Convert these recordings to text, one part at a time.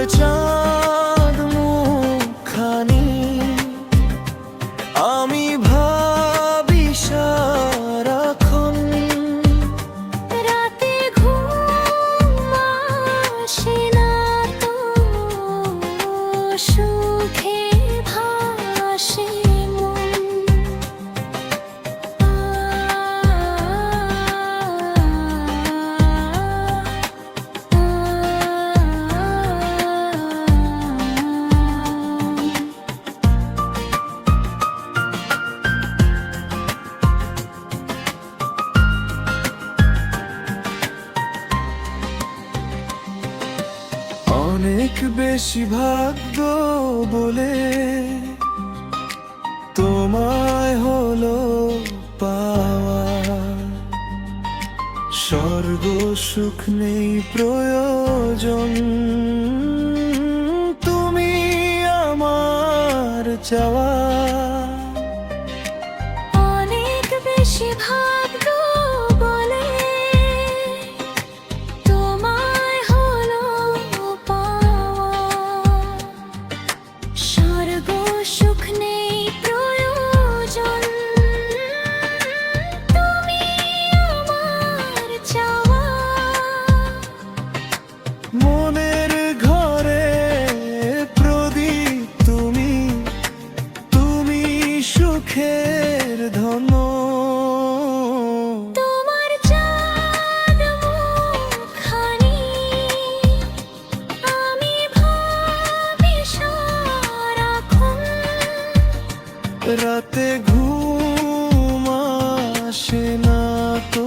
তোমার চাঁদ অনেক বেশি ভাগ্য বলে তোমায় হলো পাওয়া। স্বর্গ সুখ নেই প্রয়োজন। তুমি আমার চাওয়া। স্বর্গ সুখ নেই প্রয়োজন। তুমি আমার চাওয়া। মনের ঘরে প্রদীপ তুমি তুমি সুখের রাতে ঘুম আসে না তো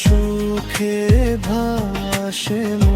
সুখে ভাসে মন।